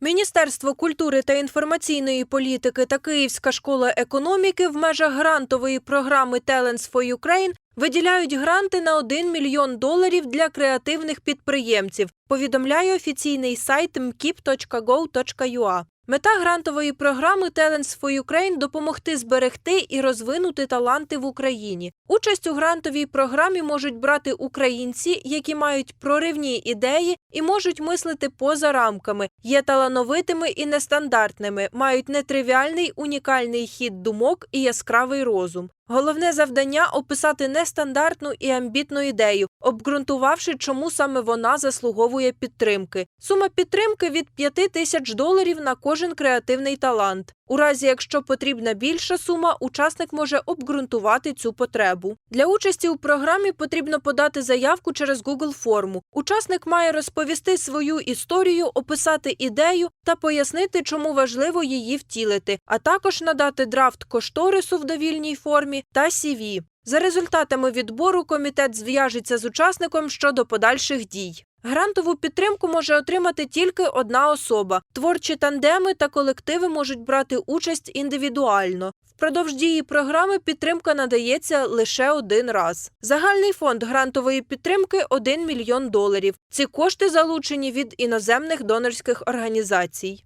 Міністерство культури та інформаційної політики та Київська школа економіки в межах грантової програми Talents for Ukraine виділяють гранти на 1 мільйон доларів для креативних підприємців. Повідомляє офіційний сайт mkip.go.ua. Мета грантової програми Talents for Ukraine – допомогти зберегти і розвинути таланти в Україні. Участь у грантовій програмі можуть брати українці, які мають проривні ідеї і можуть мислити поза рамками, є талановитими і нестандартними, мають нетривіальний унікальний хід думок і яскравий розум. Головне завдання описати нестандартну і амбітну ідею, обґрунтувавши, чому саме вона заслуговує підтримки. Сума підтримки від 5 тисяч доларів на кожен креативний талант. У разі, якщо потрібна більша сума, учасник може обґрунтувати цю потребу. Для участі у програмі потрібно подати заявку через Google форму. Учасник має розповісти свою історію, описати ідею та пояснити, чому важливо її втілити, а також надати драфт кошторису в довільній формі та CV. За результатами відбору комітет зв'яжеться з учасником щодо подальших дій. Грантову підтримку може отримати тільки одна особа. Творчі тандеми та колективи можуть брати участь індивідуально. Впродовж дії програми підтримка надається лише один раз. Загальний фонд грантової підтримки 1 мільйон доларів. Ці кошти залучені від іноземних донорських організацій.